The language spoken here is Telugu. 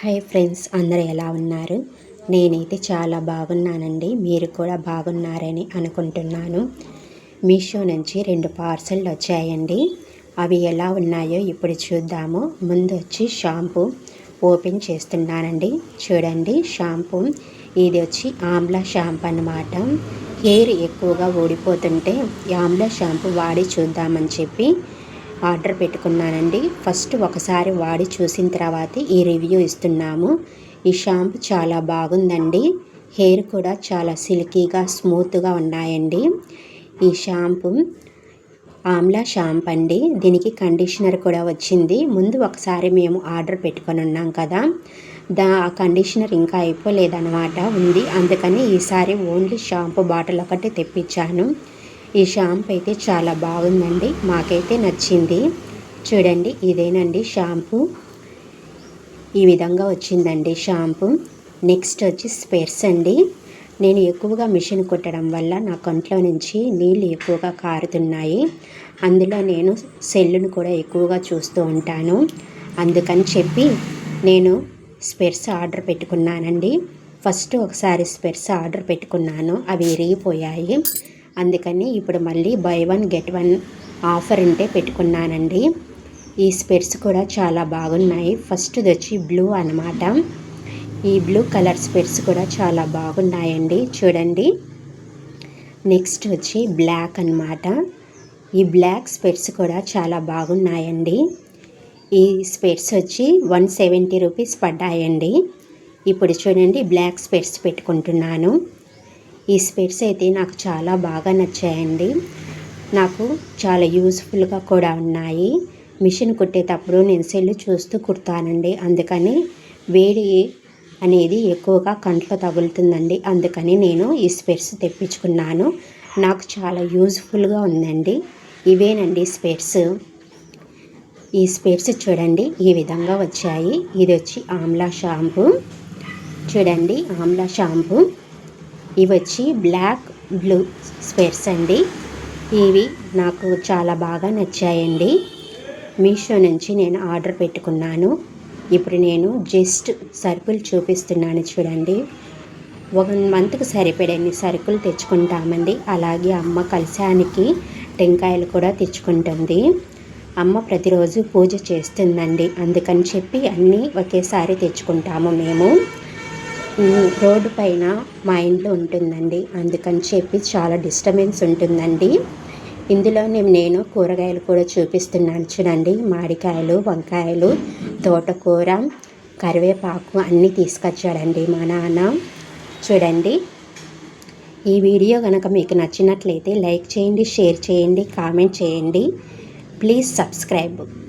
హాయ్ ఫ్రెండ్స్ అందరు ఎలా ఉన్నారు? నేనైతే చాలా బాగున్నానండి. మీరు కూడా బాగున్నారని అనుకుంటున్నాను. మీషో నుంచి రెండు పార్సల్ వచ్చాయండి. అవి ఎలా ఉన్నాయో ఇప్పుడు చూద్దాము. ముందు వచ్చి షాంపూ ఓపెన్ చేస్తున్నానండి. చూడండి షాంపూ. ఇది వచ్చి ఆమ్లా షాంపూ అనమాట హెయిర్ ఎక్కువగా ఊడిపోతుంటే ఆమ్లా షాంపూ వాడి చూద్దామని చెప్పి ఆర్డర్ పెట్టుకున్నానండి. ఫస్ట్ ఒకసారి వాడి చూసిన తర్వాత ఈ రివ్యూ ఇస్తున్నాము. ఈ షాంపూ చాలా బాగుందండి. హెయిర్ కూడా చాలా సిల్కీగా స్మూత్గా ఉన్నాయండి. ఈ షాంపూ ఆమ్లా షాంపూ అండి. దీనికి కండిషనర్ కూడా వచ్చింది. ముందు ఒకసారి మేము ఆర్డర్ పెట్టుకొని ఉన్నాం కదా. దా ఆ కండిషనర్ ఇంకా అయిపోలేదన్నమాట. ఉంది. అందుకని ఈసారి ఓన్లీ షాంపూ బాటిల్ ఒకటి తెప్పించాను. ఈ షాంపూ అయితే చాలా బాగుందండి. మాకైతే నచ్చింది. చూడండి ఇదేనండి షాంపూ. ఈ విధంగా వచ్చిందండి షాంపూ. నెక్స్ట్ వచ్చి స్పెర్స్ అండి. నేను ఎక్కువగా మిషన్ కుట్టడం వల్ల నా కంట్లో నుంచి నీళ్ళు ఎక్కువగా కారుతున్నాయి. అందులో నేను సెల్లును కూడా ఎక్కువగా చూస్తూ ఉంటాను. అందుకని చెప్పి నేను స్పెర్స్ ఆర్డర్ పెట్టుకున్నానండి. ఫస్ట్ ఒకసారి స్పెర్స్ ఆర్డర్ పెట్టుకున్నాను. అవి ఇరిగిపోయాయి అందుకని ఇప్పుడు మళ్ళీ buy one get one offer ఉంటే పెట్టుకున్నానండి. ఈ స్పెట్స్ కూడా చాలా బాగున్నాయి. ఫస్ట్ వచ్చి బ్లూ అనమాట ఈ బ్లూ కలర్ స్పెట్స్ కూడా చాలా బాగున్నాయండి. చూడండి. నెక్స్ట్ వచ్చి బ్లాక్ అనమాట ఈ బ్లాక్ స్పెట్స్ కూడా చాలా బాగున్నాయండి. ఈ స్పెట్స్ వచ్చి వన్ సెవెంటీ రూపీస్ పడ్డాయండి. ఇప్పుడు చూడండి బ్లాక్ స్పెట్స్ పెట్టుకుంటున్నాను. ఈ స్పెట్స్ అయితే నాకు చాలా బాగా నచ్చాయండి. నాకు చాలా యూస్ఫుల్గా కూడా ఉన్నాయి. మిషన్ కుట్టేటప్పుడు నేను సెల్లు చూస్తూ కుడతానండి. అందుకని వేడి అనేది ఎక్కువగా కంట్లో తగులుతుందండి. అందుకని నేను ఈ స్పెట్స్ తెప్పించుకున్నాను. నాకు చాలా యూజ్ఫుల్గా ఉందండి. ఇవేనండి స్పెట్స్ ఈ స్పెట్స్ చూడండి ఈ విధంగా వచ్చాయి. ఇది వచ్చి ఆమ్లా షాంపూ. చూడండి ఆమ్లా షాంపూ. ఇవి వచ్చి బ్లాక్ బ్లూ స్పెర్స్ అండి. ఇవి నాకు చాలా బాగా నచ్చాయండి. మీషో నుంచి నేను ఆర్డర్ పెట్టుకున్నాను. ఇప్పుడు నేను జస్ట్ సరుకులు చూపిస్తున్నాను చూడండి. ఒక మంత్కి సరిపడని సరుకులు తెచ్చుకుంటామండి. అలాగే అమ్మ కలశానికి టెంకాయలు కూడా తెచ్చుకుంటుంది. అమ్మ ప్రతిరోజు పూజ చేస్తుందండి. అందుకని చెప్పి అన్నీ ఒకేసారి తెచ్చుకుంటాము మేము. రోడ్డు పైన మా ఇంట్లో ఉంటుందండి. అందుకని చెప్పి చాలా డిస్టర్బెన్స్ ఉంటుందండి. ఇందులోనే నేను కూరగాయలు కూడా చూపిస్తున్నాను చూడండి. మామిడికాయలు వంకాయలు తోటకూర కరివేపాకు అన్నీ తీసుకొచ్చాడండి మా నాన్న. చూడండి. ఈ వీడియో కనుక మీకు నచ్చినట్లయితే లైక్ చేయండి షేర్ చేయండి కామెంట్ చేయండి. Please subscribe.